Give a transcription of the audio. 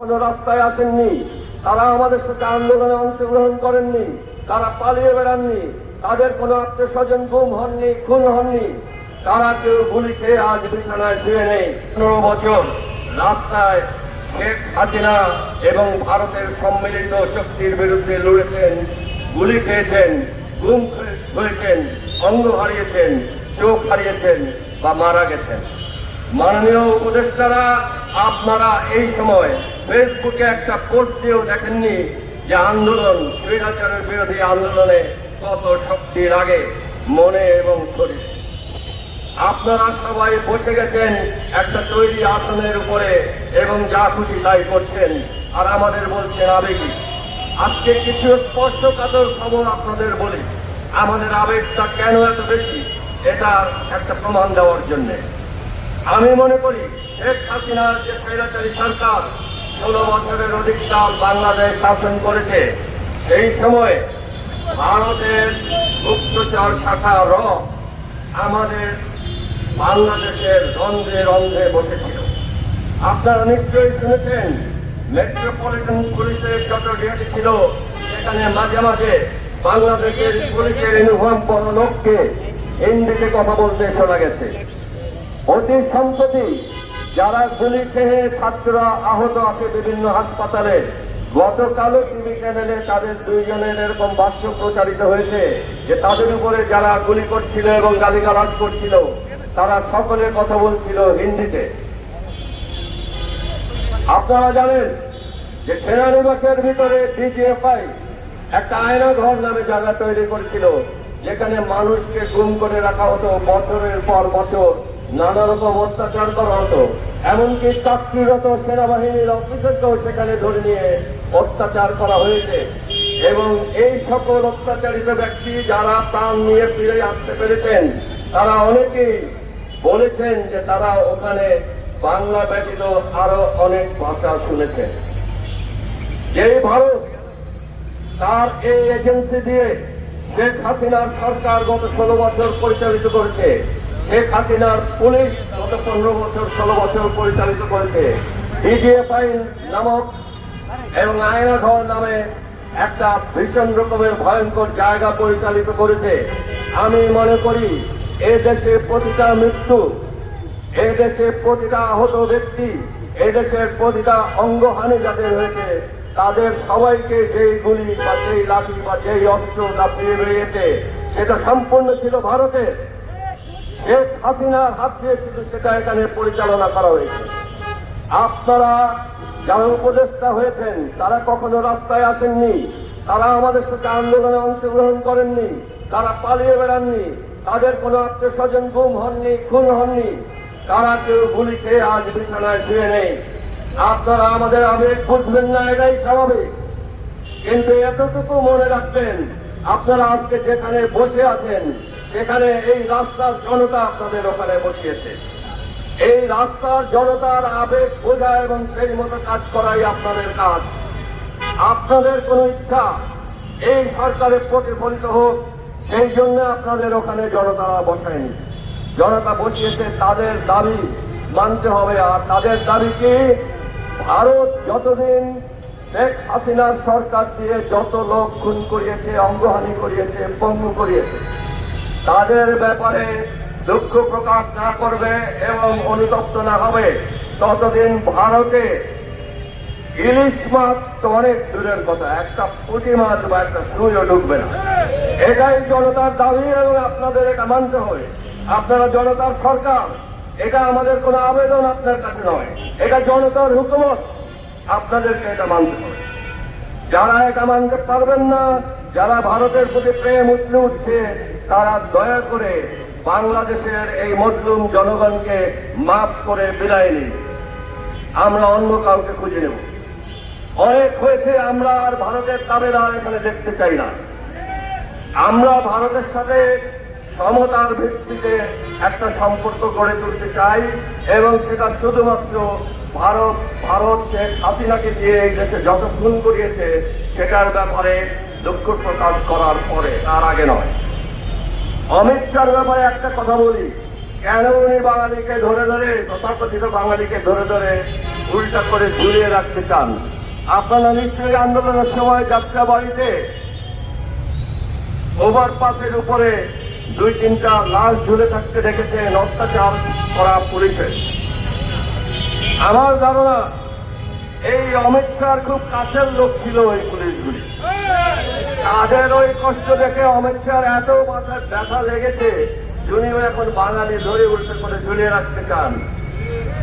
কোনো রাস্তায় আসেননি। তারা আমাদের সাথে আন্দোলনে অংশগ্রহণ করেননি। তারা পালিয়ে বেড়াননি। তাদের কোনো আত্মীয় স্বজন গুম হননি, খুন হননি। তারা কেউ গুলি খেয়ে আজ বিছানায় শুয়ে নেই। পনেরো বছর রাস্তায় শেখ হাসিনা এবং ভারতের সম্মিলিত শক্তির বিরুদ্ধে লড়েছেন, গুলি খেয়েছেন, গুম হয়েছেন, অঙ্গ হারিয়েছেন, চোখ হারিয়েছেন বা মারা গেছেন। মাননীয় উপদেষ্টারা, আপনারা এই সময় ফেসবুকে একটা পোস্ট দিয়েও দেখেননি যে আন্দোলন, স্বৈরাচারের বিরোধী আন্দোলনে কত শক্তি লাগে, মনে এবং শরীরে। আপনারা সবাই বসে গেছেন একটা তৈরি আসনের উপরে এবং যা খুশি তাই করছেন, আর আমাদের বলছেন আবেগী। আজকে কিছু স্পর্শকাতর খবর আপনাদের বলি। আমাদের আবেগটা কেন এত বেশি এটা একটা প্রমাণ দেওয়ার জন্যে। আমি মনে করি শেখ হাসিনার যে স্বৈরাচারী সরকার ষোলো বছরের অধিক কাল বাংলাদেশ শাসন করেছে। সেই সময় ভারতের গুপ্তচর শাখা র আমাদের বাংলাদেশের রন্ধে রন্ধে বসেছিল। আপনারা নিশ্চয়ই শুনেছেন মেট্রোপলিটন পুলিশের যত ডিউটি ছিল, সেখানে মাঝে মাঝে বাংলাদেশের পুলিশের ইউনিফর্ম পরা লোককে কথা বলতে শোনা গেছে। অতি সম্প্রতি যারা গুলি খেয়ে ছাত্ররা আহত আছে বিভিন্ন হাসপাতালে, গতকালও টিভি চ্যানেলে তাদের দুইজনের এরকম বাক্য প্রচারিত হয়েছে যে তাদের উপরে যারা গুলি করছিল এবং গালিগালাজ করছিল, তারা সকলে কথা বলছিল হিন্দিতে। আপনারা জানেন যে সেনানিবাসের ভিতরে ডিজিএফআই একটা আয়না ঘর নামে জায়গা তৈরি করেছিল, যেখানে মানুষকে গুম করে রাখা হতো বছরের পর বছর। নানা রকম অত্যাচার করা হতো। এমনকি চাকরিরত সেনাবাহিনীর অফিসারকেও সেখানে ধরে নিয়ে অত্যাচার করা হয়েছে। এবং এই সকল অত্যাচারিত ব্যক্তি যারা প্রাণ নিয়ে ফিরে আসতে পেরেছেন, তারা অনেকেই বলেছেন যে তারা ওখানে বাংলা ব্যতীত আরও অনেক ভাষা শুনেছেন। যে ভারত তার এই এজেন্সি দিয়ে শেখ হাসিনার সরকার গত ষোলো বছর পরিচালিত করেছে শেখ হাসিনার পুলিশ গত পনেরো বছর, ষোলো বছর পরিচালিত করেছে। ডিজিএফআই নামক এবং আয়নাঘর নামে একটা ভীষণ রকমের ভয়ঙ্কর জায়গা পরিচালিত করেছে। আমি মনে করি, এ দেশে প্রতিটা মৃত্যু, এ দেশে প্রতিটা আহত ব্যক্তি, এ দেশের প্রতিটা অঙ্গহানি যাদের হয়েছে, তাদের সবাইকে যেই গুলি বা যেই লাঠি বা যেই অস্ত্র দাপিয়ে বেরিয়েছে, সেটা সম্পূর্ণ ছিল ভারতের। শেখ হাসিনার হাত দিয়ে শুধু সেটা এখানে পরিচালনা করা হয়েছে। আপনারা যারা উপদেষ্টা হয়েছেন, তারা কখনো রাস্তায় আসেননি। তারা আমাদের সাথে আন্দোলনে অংশগ্রহণ করেননি। তারা পালিয়ে বেড়াননি। তাদের কোনো আত্মীয় স্বজন গুম হননি, খুন হননি। তারা কেউ গুলি খেয়ে আজ বিছানায় শুয়ে নেই। আপনারা আমাদের আবেগ বুঝবেন না, এটাই স্বাভাবিক। কিন্তু এতটুকু মনে রাখবেন, আপনারা আজকে যেখানে বসে আছেন সেখানে এই রাস্তার জনতা আপনাদের ওখানে বসিয়েছে। এই রাস্তার জনতার আবেগ, বোঝা এবং সেই মতো কাজ করাই আপনাদের কাজ। আপনাদের কোনো ইচ্ছা এই সরকারের প্রতিফলিত হোক, সেই জন্য আপনাদের ওখানে জনতারা বসায়নি জনতা বসিয়েছে, তাদের দাবি মানতে হবে। আর তাদের দাবি কি? ভারত যতদিন শেখ হাসিনার সরকার দিয়ে যত লোক খুন করিয়েছে, অঙ্গহানি করিয়েছে, পঙ্গু করিয়েছে তাদের ব্যাপারে দুঃখ প্রকাশ না করবে এবং অনুতপ্ত না হবে। ততদিন ভারতে ইলিশ মাছ তো অনেক দূরের কথা। একটা পুঁটি মাছ বা একটা সুইও ঢুকবে না। এটাই জনতার দাবি এবং আপনাদের এটা মানতে হবে। আপনারা জনতার সরকার, এটা আমাদের কোনো আবেদন আপনার কাছে নয়। এটা জনতার হুকুমত। আপনাদেরকে এটা মানতে হবে। যারা এটা মানতে পারবেন না যারা ভারতের প্রতি প্রেম উঠলে উঠছে তারা দয়া করে বাংলাদেশের এই মুসলিম জনগণকে মাফ করে বিদায় নিন। আমরা অন্য কাউকে খুঁজে নেব। অনেক হয়েছে, আমরা আর ভারতের তাবেদার এখানে দেখতে চাই না। আমরা ভারতের সাথে সমতার ভিত্তিতে একটা সম্পর্ক গড়ে তুলতে চাই এবং সেটা শুধুমাত্র ভারত ভারত শেখ হাসিনাকে দিয়ে এই দেশে যত খুন করিয়েছে, সেটার ব্যাপারে দুঃখ প্রকাশ করার পরে, তার আগে নয়। অমিত শাহর ব্যাপারে একটা কথা বলি। কেন উনি বাঙালিকে ধরে ধরে, তথাকথিত বাঙালিকে ধরে ধরে উল্টা করে ঝুলিয়ে রাখতে চান? আপনারা নিশ্চয়ই আন্দোলনের সময় যাত্রা বাড়িতে ওভারপাসের উপরে দুই তিনটা লাশ ঝুলে থাকতে দেখেছেন অত্যাচার করা পুলিশের। আমার ধারণা, এই অমিত শাহর খুব কাছের লোক ছিল ওই পুলিশগুলি। তাদের ওই কষ্ট দেখে অমিত শাহ এত মাথার ব্যথা লেগেছে উনিও এখন বাঙালি ধরে উল্টে করে ঝুলিয়ে রাখতে চান।